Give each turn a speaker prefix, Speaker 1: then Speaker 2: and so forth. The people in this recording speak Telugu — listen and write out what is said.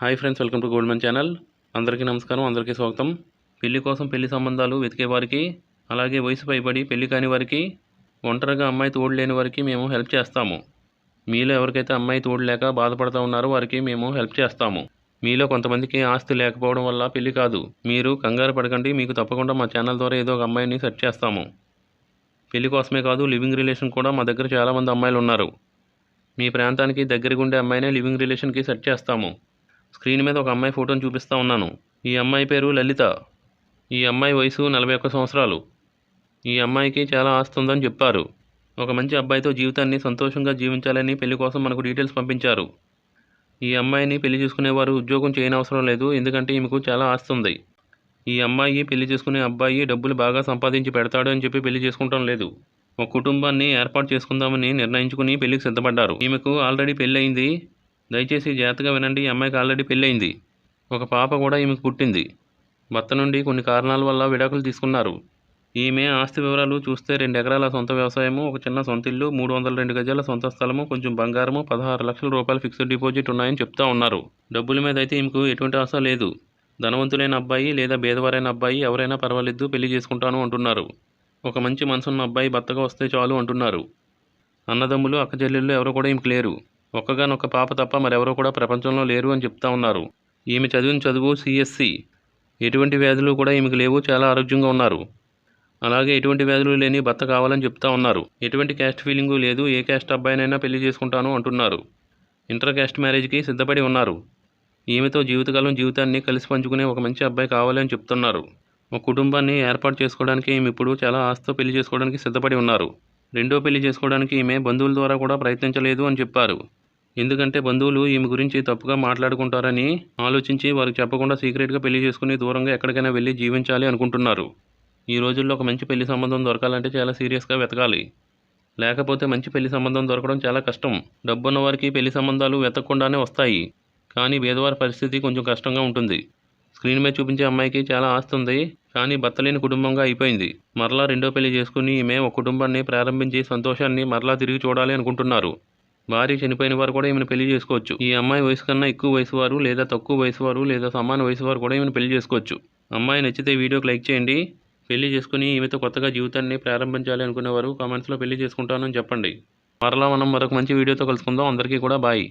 Speaker 1: Hi friends welcome to Goldman channel. అందరికీ నమస్కారం అందరికీ స్వాగతం. పెళ్ళి కోసం పెళ్ళి సంబంధాలు వెతికే వారికి అలాగే వయసు పైబడి పెళ్ళి కాని వారికి ఒంటరిగా అమ్మాయి తోడు లేని వారికి మేము హెల్ప్ చేస్తాము. మీలో ఎవరికైతే అమ్మాయి తోడు లేక బాధపడుతూ ఉన్నారో వారికి మేము హెల్ప్ చేస్తాము. మీలో కొంతమందికి ఆస్తి లేకపోవడం వల్ల పెళ్ళి కాదు. మీరు కంగారు పడకండి మీకు తప్పకుండా మా ఛానల్ ద్వారా ఏదో ఒక అమ్మాయిని సెర్చ్ చేస్తాము. పెళ్ళి కోసమే కాదు లివింగ్ రిలేషన్ కూడా మా దగ్గర చాలామంది అమ్మాయిలు ఉన్నారు. మీ ప్రాంతానికి దగ్గరగా ఉండే అమ్మాయినే లివింగ్ రిలేషన్కి సెట్ చేస్తాము. స్క్రీన్ మీద ఒక అమ్మాయి ఫోటోని చూపిస్తూ ఉన్నాను. ఈ అమ్మాయి పేరు లలిత. ఈ అమ్మాయి వయసు నలభై ఒక్క సంవత్సరాలు. ఈ అమ్మాయికి చాలా ఆస్తి ఉందని చెప్పారు. ఒక మంచి అబ్బాయితో జీవితాన్ని సంతోషంగా జీవించాలని పెళ్ళి కోసం మనకు డీటెయిల్స్ పంపించారు. ఈ అమ్మాయిని పెళ్ళి చేసుకునేవారు ఉద్యోగం చేయనవసరం లేదు ఎందుకంటే ఈమెకు చాలా ఆస్తి ఉంది. ఈ అమ్మాయి పెళ్ళి చేసుకునే అబ్బాయి డబ్బులు బాగా సంపాదించి పెడతాడు అని చెప్పి పెళ్ళి చేసుకుంటాం లేదు. ఒక కుటుంబాన్ని ఏర్పాటు చేసుకుందామని నిర్ణయించుకుని పెళ్ళికి సిద్ధపడ్డారు. ఈమెకు ఆల్రెడీ పెళ్ళయింది. దయచేసి జాగ్రత్తగా వినండి ఈ అమ్మాయికి ఆల్రెడీ పెళ్ళయింది. ఒక పాప కూడా ఈమెకు పుట్టింది. భర్త నుండి కొన్ని కారణాల వల్ల విడాకులు తీసుకున్నారు. ఈమె ఆస్తి వివరాలు చూస్తే రెండు ఎకరాల సొంత వ్యవసాయము ఒక చిన్న సొంత ఇల్లు మూడు వందల రెండు గజాల సొంత స్థలము కొంచెం బంగారము పదహారు లక్షల రూపాయలు ఫిక్స్డ్ డిపాజిట్ ఉన్నాయని చెప్తా ఉన్నారు. డబ్బుల మీద అయితే ఈమెకు ఎటువంటి ఆశ లేదు. ధనవంతులైన అబ్బాయి లేదా భేదవారైన అబ్బాయి ఎవరైనా పర్వాలేదు పెళ్ళి చేసుకుంటాను అంటున్నారు. ఒక మంచి మనసున్న అబ్బాయి భర్తగా వస్తే చాలు అంటున్నారు. అన్నదమ్ములు అక్కచెల్లెళ్ళు ఎవరు కూడా ఈమెకు లేరు. ఒక్కగానొక్క పాప తప్ప మరెవరూ కూడా ప్రపంచంలో లేరు అని చెప్తా ఉన్నారు. ఈమె చదివిన చదువు సిఎస్సి ఎటువంటి వ్యాధులు కూడా ఈమెకు లేవు చాలా ఆరోగ్యంగా ఉన్నారు. అలాగే ఎటువంటి వ్యాధులు లేని భర్త కావాలని చెప్తా ఉన్నారు. ఎటువంటి క్యాస్ట్ ఫీలింగు లేదు ఏ క్యాస్ట్ అబ్బాయినైనా పెళ్ళి చేసుకుంటాను అంటున్నారు. ఇంటర్ క్యాస్ట్ మ్యారేజ్కి సిద్ధపడి ఉన్నారు. ఈమెతో జీవితకాలం జీవితాన్ని కలిసి పంచుకునే ఒక మంచి అబ్బాయి కావాలని చెప్తున్నారు. ఒక కుటుంబాన్ని ఏర్పాటు చేసుకోవడానికి ఈమె ఇప్పుడు చాలా ఆస్తితో పెళ్ళి చేసుకోవడానికి సిద్ధపడి ఉన్నారు. రెండో పెళ్ళి చేసుకోవడానికి ఈమె బంధువుల ద్వారా కూడా ప్రయత్నించలేదు అని చెప్పారు. ఎందుకంటే బంధువులు ఈమె గురించి తప్పుగా మాట్లాడుకుంటారని ఆలోచించి వారికి చెప్పకుండా సీక్రెట్గా పెళ్ళి చేసుకుని దూరంగా ఎక్కడికైనా వెళ్ళి జీవించాలి అనుకుంటున్నారు. ఈ రోజుల్లో ఒక మంచి పెళ్ళి సంబంధం దొరకాలంటే చాలా సీరియస్గా వెతకాలి. లేకపోతే మంచి పెళ్ళి సంబంధం దొరకడం చాలా కష్టం. డబ్బున్న వారికి పెళ్ళి సంబంధాలు వెతకకుండానే వస్తాయి. కానీ పేదవారి పరిస్థితి కొంచెం కష్టంగా ఉంటుంది. స్క్రీన్ మీద చూపించే అమ్మాయికి చాలా ఆస్తి ఉంది. కానీ భర్త లేని కుటుంబంగా అయిపోయింది. మరలా రెండో పెళ్ళి చేసుకుని ఈమె ఒక కుటుంబాన్ని ప్రారంభించి సంతోషాన్ని మరలా తిరిగి చూడాలి అనుకుంటున్నారు. భార్య చనిపోయిన వారు కూడా ఈమెను పెళ్ళి చేసుకోవచ్చు. ఈ అమ్మాయి వయసు కన్నా ఎక్కువ వయసు వారు లేదా తక్కువ వయసు వారు లేదా సమాన వయసు వారు కూడా ఈమెను పెళ్ళి చేసుకోవచ్చు. అమ్మాయి నచ్చితే వీడియోకి లైక్ చేయండి. పెళ్ళి చేసుకుని ఈమెతో కొత్తగా జీవితాన్ని ప్రారంభించాలి అనుకునేవారు కామెంట్స్లో పెళ్ళి చేసుకుంటానని చెప్పండి. మరలా మనం మరొక మంచి వీడియోతో కలుసుకుందాం. అందరికీ కూడా బాయ్.